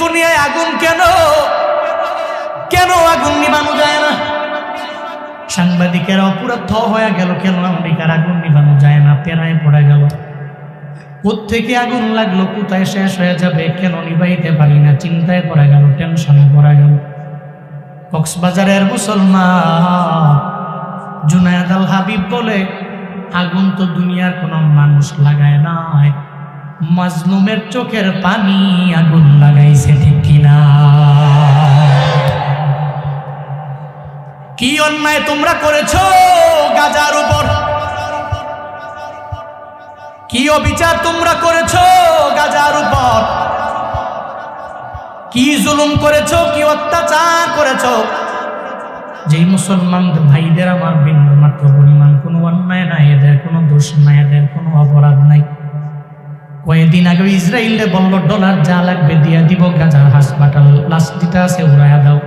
ফুনিয়ায় আগুন কেন? কেন আগুন নিবানো যায় না? সাংবাদিকেরা পুরো থ হয়ে গেল, কেন আমেরিকার আগুন নিবানো যায় না? পেরায় পড়ে গেল। থেকে আগুন লাগল, কোথায় শেষ হয়ে যাবে, কেন নিবাইতে পারি না? চিন্তায় পড়ে গেল, টেনশনে পড়ে গেল। কক্সবাজারের মুসলমান জুনায়দ আল হাবিব বলে, আগুন তো দুনিয়ার কোনো মানুষ লাগায় নাই। মাজলুমের চোখের পানি আগুন লাগাইছে, ঠিক কিনা? কি অন্যায় তোমরা করেছ গাজার উপর? কি অবিচার তোমরা করেছ গাজার উপর? কি জুলুম করেছ, কি অত্যাচার করেছ? যেই মুসলমান ভাইদের আমার বিন্দু মাত্র পরিমাণ কোনো অন্যায় নাই, এদের কোনো দোষ নাই, এদের কোনো অপরাধ নাই। কয়েকদিন আগে ইসরায়েলে বলল, ডলার যা লাগবে দিয়া দিব, গাজার হাসপাতাল লাস্ট দিতে আছে উড়াইয়া দাও।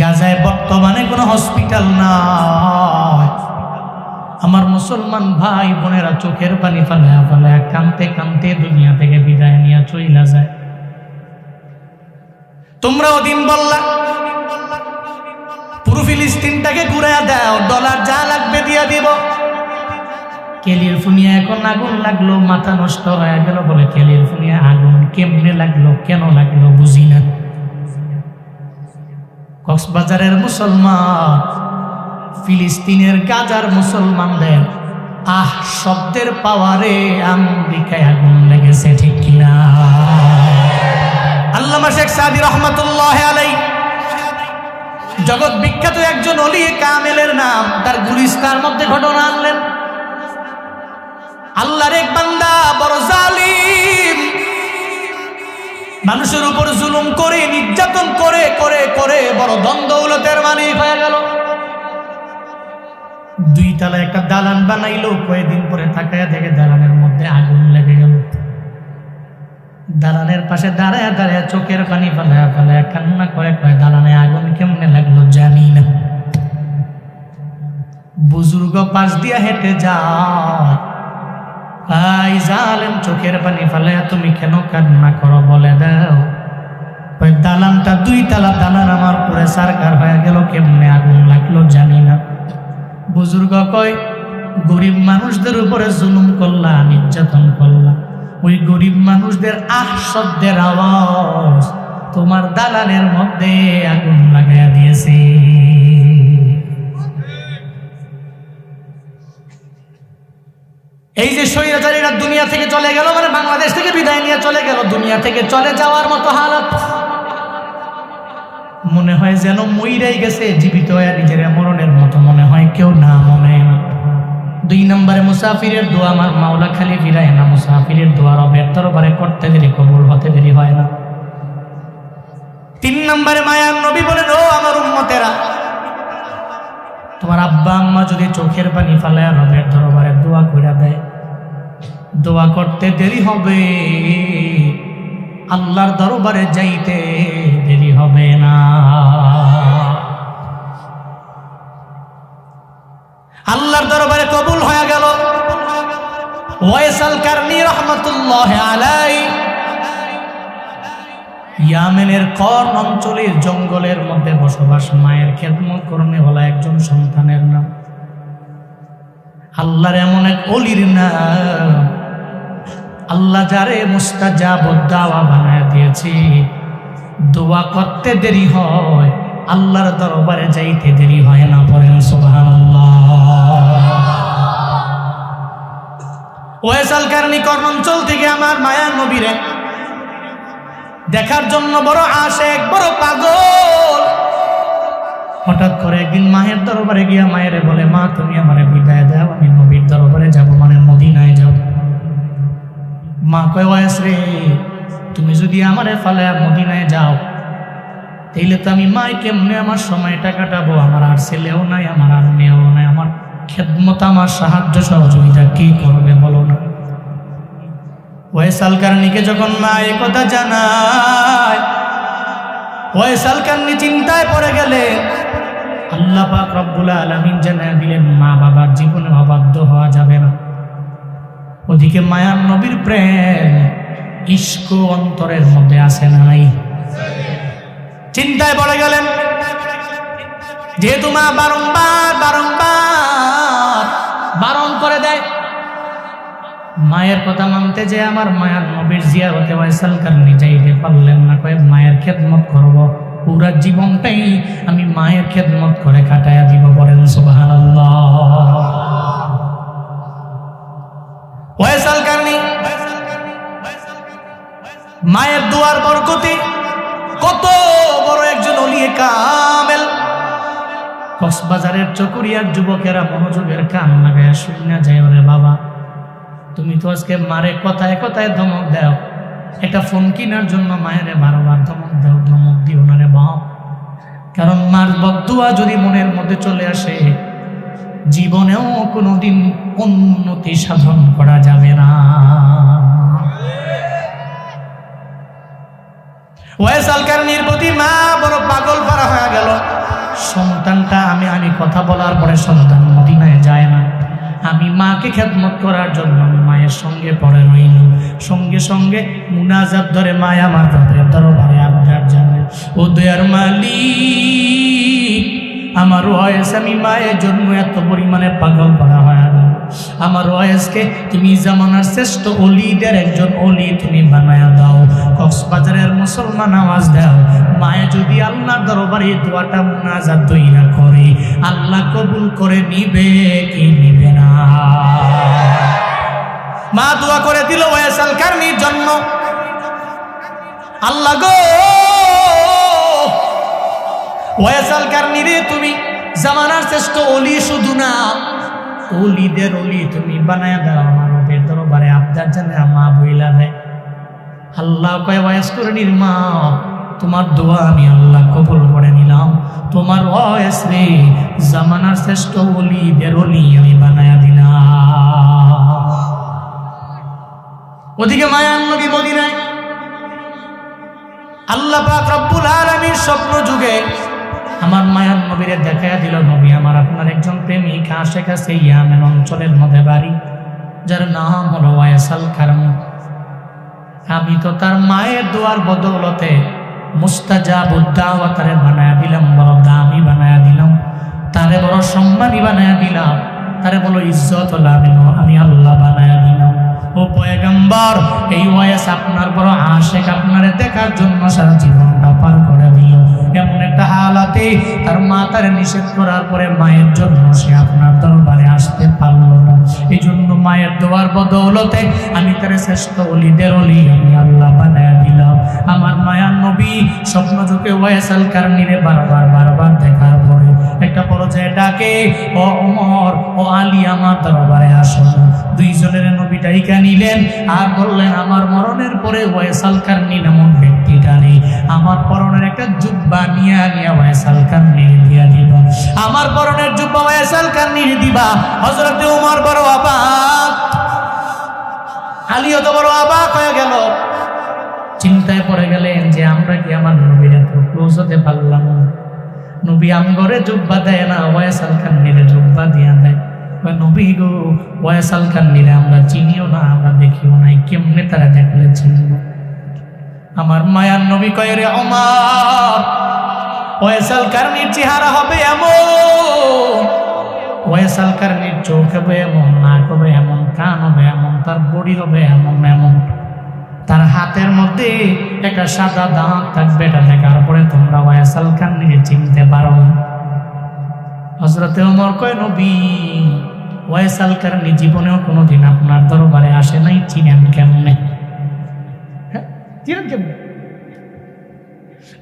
গাজায় বর্তমানে কোনো হসপিটাল নাই। আমার মুসলমান ভাই বোনেরা চোখের পানি ফালায়া ফালায়া কানতে কানতে দুনিয়া থেকে বিদায় নিয়ে চইলা যায়। তোমরা ওদিন বললা, পুরো ফিলিস্তিনটাকে ঘুরাইয়া দাও, ডলার যা লাগবে দিয়া দিব। কেলির ফুনিয়া এখন আগুন লাগল, মাথা নষ্ট হয়ে গেল বলে কেলির ফুনিয়া আগুন কেমনে লাগল, কেন লাগল বুঝি না। কক্সবাজারের মুসলমান, ফিলিস্তিনের গাজার মুসলমানদের, আহ, শব্দের পাওয়ারে আমেরিকায় আগুন লেগেছে, ঠিক কিনা? আল্লামা শেখ সাদি রহমতুল্লাহ আলাই জগৎ বিখ্যাত একজন অলি কামেলের নাম, তার গুলিস্তার মধ্যে ঘটনা আনলেন। আল্লাহর এক বান্দা বড় জালিম। মানুষের উপর জুলুম করে, নির্যাতন করে করে করে বড় দ্বন্দ্বৌলতের মালিক হয়ে গেল। দুই তালা একটা দালান বানাইলো, কয়েকদিন পরে তাকায় দেখে দালানের মধ্যে আগুন লেগে গেল। দালানের পাশে দাঁড়ায় দাঁড়ায় চোখের পানি ফেলায় ফেলায় কান্না করে কয়, দালানে আগুন কেমনে লাগল জানি না বুজুর্গ পাশ দিয়া হেঁটে যায়। ভাই জালেম চোখের পানি ফেলে তুমি কেন কান্না করো বলে দাও? ওই দালানটা দুই তালা দালান আমার পুরে সারকার হয়ে গেল, কেমনে আগুন লাগল জানি না। বুজুর্গ কয়, গরিব মানুষদের উপরে জুলুম করলা, নির্যাতন করলা। ওই গরিব মানুষদের আহ শব্দের আওয়াজ তোমার দালানের মধ্যে আগুন লাগাইয়া দিয়েছে। এই যে স্বৈরাচারীরা দুনিয়া থেকে চলে গেল মানে বাংলাদেশ থেকে বিদায় নিয়ে চলে গেল, দুনিয়া থেকে চলে যাওয়ার মতো হালত। মনে হয় যেন মইরাই গেছে, জীবিত হয়ে নিজের মরণের মতো, মনে হয় কেউ না মনে। দুই নম্বরে মুসাফিরের দোয়া, আমার মাওলা খালি ফিরায় না, মুসাফিরের দোয়া রবের দরবারে করতে দেরি, কবুল হতে দেরি হয় না। তিন নম্বরে মায়ার নবী বলেন, ও আব্বা আম্মা যদি চোখের পানি ফালায় রবের দরবারে দোয়া করে দেয়, দোয়া করতে দেরি হবে। আল্লাহর দরবারে যাইতে দেরি হবে না। আল্লাহর দরবারে কবুল হয়ে গেল। ওয়েসাল কারনি রহমতুল্লাহ আলাই ইয়ামেনের কর্ন অঞ্চলের জঙ্গলের মধ্যে বসবাস, মায়ের খেদমত করণে হলো একজন সন্তানের নাম। আল্লাহর এমন এক অলির নাম। আল্লাহ যারে মুস্তাজাব দাওয়া বানায় দিয়েছি। দোয়া করতে দেরি হয়, আল্লাহর দরবারে যাইতে দেরি হয় না সুবহানাল্লাহ। ওয়েসাল কারণী কর্মাঞ্চল থেকে আমার মায়ার নবীরে দেখার জন্য বড় আশেক, বড় পাগল। হঠাৎ করে একদিন মায়ের দরবারে গিয়া মায়েরে বলে, মা, তুমি আমারে বিদায় দাও, আমি নবীর দরবারে যাব মানে মদিনায় যাব। মা কয় ওয়াস রে, তুমি যদি আমারে ফালে মদিনায় যাও, তাইলে তো আমি মাই কেমনে আমার সময়টা কাটাবো? আমার আর ছেলেও নাই, আমার আর মেয়েও নাই, আমার খেদমত, আমার সাহায্য সহযোগিতা কি করবে বলো না? ওয়েসাল কারণীকে যখন মা এ কথা জানায় ওয়েসাল কারণী চিন্তায় পড়ে গেলে আল্লাহ পাক রব্বুল আলমিন জানায় দিলেন, মা বাবার জীবনে অবাধ্য হওয়া যাবে না। ওদিকে মায়ার নবীর প্রেম ইস্ক অন্তরের মধ্যে আছে নাই। চিন্তায় পড়ে গেলেন, যেহেতু মা বারংবার বারংবার বারণ করে দেয় মায়ের কথা মানতে যে আমার মায়ের নবীর জিয়ারতে ওয়াইসাল কারণে যাইতে পারলেন না, কয়ে মায়ের খেদমত করব। পুরা জীবনটাই আমি মায়ের খেদমত করে কাটায়া দিব বলেন ওয়াইসাল মায়ের দুয়ার বরকতে কত বড় একজন কামেল। কক্সবাজারের চকুরিয়ার যুবকেরা মনোযোগের কান লাগায় শূন্য যায়, ওরে বাবা তুমি তো আজকে মারে কথায় কথায় ধমক দাও। একটা ফোন কেনার জন্য মায়েরে বারবার ধমক দাও, ধমক দিও না রে বাপ। কারণ মার বদুয়া যদি মনের মধ্যে চলে আসে, জীবনেও কোনোদিন উন্নতি সাধন করা যাবে না। প্রতি মা পাগল হয়ে গেল। সন্তানটা আমি আমি কথা বলার পরে সন্তান মদিনায় যায় না। আমি মাকে খেদমত করার জন্য আমি মায়ের সঙ্গে পড়ে রইল সঙ্গে সঙ্গে মুনাজাত ধরে মায় আমার তাদের দরবারে আবদার জানে ও দয়ার মালিক, আমার ওয়েস আমি মায়ের জন্য এত পরিমাণে পাগল করা হয় না। আমার ওয়েসকে তুমি জামানার শ্রেষ্ঠ অলিদের একজন অলি তুমি বানায়া দাও। কক্সবাজারের মুসলমান আওয়াজ দাও। মায়ে যদি আল্লাহর দরবারে দোয়াটা মুনাজাত দইরা করে, আল্লাহ কবুল করে নিবে। দোয়া করে দিল ওয়েসাল কারনির জন্য। আল্লাহ গো! ওয়াসাল কারণিরে তুমি, জামানার শ্রেষ্ঠ অলি শুধু না, অলিদের অলি তুমি বানায় দাও আমার রবের দরবারে, আবদার জানে মা বইলা দেয়। আল্লাহ কয়, ওয়াস করে নির্মা তোমার দোয়া আমি আল্লাহ কবুল করে নিলাম। তোমার ওয়াস রে, জামানার শ্রেষ্ঠ অলিদের অলি আমি বানায়া ওদিকে মায়ান নবী মদিনায়। আল্লাহ পাক রব্বুল আলামিন স্বপ্ন যুগে আমার মায়ান নবীরে দেখাইয়া দিল, নবী আমার আপনার একজন প্রেমিক, আশেখ আছে ইয়ামেন অঞ্চলের মধ্যে বাড়ি, যার নাম হলো ওয়াইসাল কারণ আমি তো তার মায়ের দোয়ার বদৌলতে মুস্তাজাবুদ্দাওয়া তারে বানায়া দিলাম বড় দামি বানায়া দিলাম, তারে বড় সম্মানী বানায়া দিলাম। তারে বলো, ইজ্জত আমি আমি আল্লাহ বানায়া দিলাম। ও পয়গম্বর, এই ওয়াইস আপনার বড় আশেক, আপনারে দেখার জন্য সারা জীবনটা পার করে দিল। এমন একটা হালাতে তার মা তার নিষেধ করার পরে মায়ের জন্য সে আপনার দরবারে আসতে পারল না। এই জন্য মায়ের দোয়ার বদৌলতে আমি তার শ্রেষ্ঠ অলিদের অলি, আমি আল্লাহ বানায় আমার মায়ার নবী, স্বপ্ন চোখে ওয়াইসাল কারণীরে বারবার বারবার দেখার পরে একটা পর্যায়ে ডাকে, ও অমর ও আলী, আমার দরবারে আসো দুইজনের নবী ডাইকা নিলেন, আর বললেন, আমার মরণের পরে ওয়াইসাল কারণী নামক ব্যক্তিটারে আমার পরনের একটা জুব্বা নিয়ে নিয়ে ওয়াইসাল কারণী দিয়া দিব আমার পরনের জুব্বা ওয়াইসাল কারণী দিবা। হজরতে উমর বড় অবাক। আলীও তো বড় অবাক হয়ে গেল। চিন্তায় পড়ে গেলেন যে আমরা কি আমার নবীর এত ক্লোজ হতে পারলাম না? নবী আমগরে জুব্বা দেয় না ওয়াইসাল কান্নিরে জুব্বা দিয়া দেয়। নবী গো ওয়াইসাল কান্নিরে আমরা চিনিও না, আমরা দেখিও নাই, কেমনে তারা দেখলে চিনব? আমার মায়ার নবী কয়, রে আমার ওয়াইসাল কারণির চেহারা হবে এমন ওয়াইসাল কারণির চোখ হবে এমন, নাক হবে এমন, কান হবে এমন, তার বডি হবে এমন এমন। তার হাতের মধ্যে একটা সাদা দাঁত থাকবে, এটা দেখার পরে তোমরা ওয়াইসাল খান নিয়ে চিনতে পারো। হজরতে ওমর কয়, নবী ওয়াইসাল কারণে জীবনেও কোনোদিন আপনার দরবারে আসে নাই, চিনেন কেমনে? হ্যাঁ চিনেন কেমনে?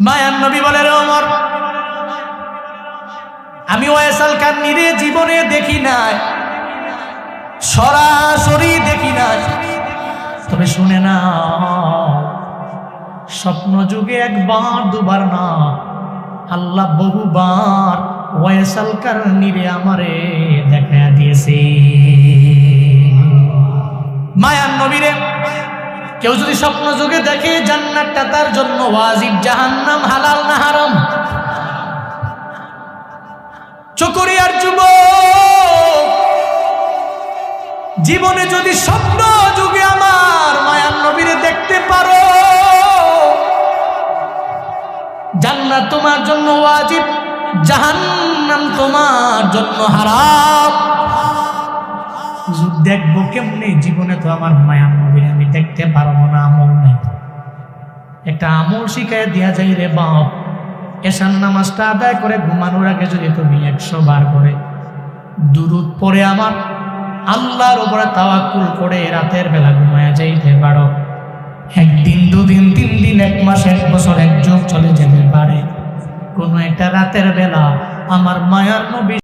মায়ান নবী বলে, রে ওমর, আমি ওয়াইসাল কান্নিরে জীবনে দেখি নাই, সরাসরি দেখি নাই। তবে শুনে না স্বপ্ন যুগে একবার, দুবার না। আল্লাহ বহুবার ওয়েসাল কারণিরে আমারে দেখা দিয়েছে। মায়ার নবীরে, কেউ যদি স্বপ্ন যুগে দেখে জান্নাতটা তার জন্য ওয়াজিব, জাহান্নাম হালাল না হারাম? চকরিয়ার যুব জীবনে যদি স্বপ্ন যুগে আমার তোমার জন্য ওয়াজিব, জাহান্নাম তোমার জন্য হারাম। দেখব কেমনে জীবনে তো আমার মায়ার নবীর আমি দেখতে পারব না, আমল নেই। একটা আমল শিখায় দিয়া যাই রে বাপ। এসান নামাজটা আদায় করে ঘুমানোর আগে যদি তুমি একশো বার করে দুরুদ পরে আমার, আল্লাহর উপরে তাওয়াক্কুল করে রাতের বেলা ঘুমায়া যাইতে পারো। একদিন, দুদিন, তিন দিন, এক মাস, এক বছর এক যুগ চলে যেতে পারে। কোনো একটা রাতের বেলা আমার মায়ার নবী